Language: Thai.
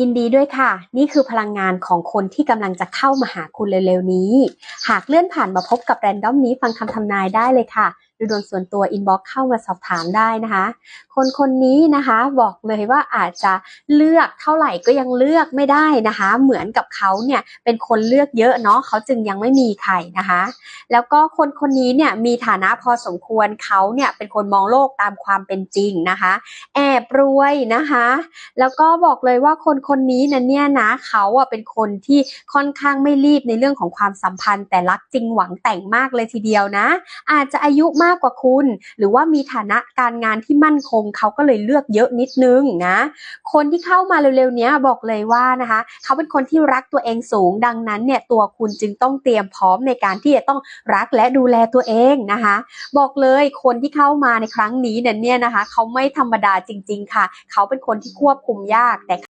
ยินดีด้วยค่ะ นี่คือพลังงานของคนที่กำลังจะเข้ามาหาคุณเร็วๆนี้ หากเลื่อนผ่านมาพบกับแรนดอมนี้ฟังคำทำนายได้เลยค่ะดูดวงส่วนตัวอินบ็อกเข้ามาสอบถามได้นะคะ คนคนนี้นะคะบอกเลยว่าอาจจะเลือกเท่าไหร่ก็ยังเลือกไม่ได้นะคะ เหมือนกับเขาเนี่ยเป็นคนเลือกเยอะเนาะเขาจึงยังไม่มีใครนะคะ แล้วก็คนคนนี้เนี่ยมีฐานะพอสมควรเขาเนี่ยเป็นคนมองโลกตามความเป็นจริงนะคะ แอบรวยนะคะ แล้วก็บอกเลยว่าคนคนนี้นะเนี่ยนะเขาอะเป็นคนที่ค่อนข้างไม่รีบในเรื่องของความสัมพันธ์ แต่รักจริงหวังแต่งมากเลยทีเดียวนะ อาจจะอายุมากกว่าคุณ หรือว่ามีฐานะการงานที่มั่นคงเขาก็เลยเลือกเยอะนิดนึงนะ คนที่เข้ามาเร็วๆนี้บอกเลยว่านะคะเขาเป็นคนที่รักตัวเองสูง ดังนั้นเนี่ยตัวคุณจึงต้องเตรียมพร้อมในการที่จะต้องรักและดูแลตัวเองนะคะ บอกเลยคนที่เข้ามาในครั้งนี้เนี่ยนะคะเขาไม่ธรรมดาจริง ๆ ค่ะ เขาเป็นคนที่ควบคุมยากแต่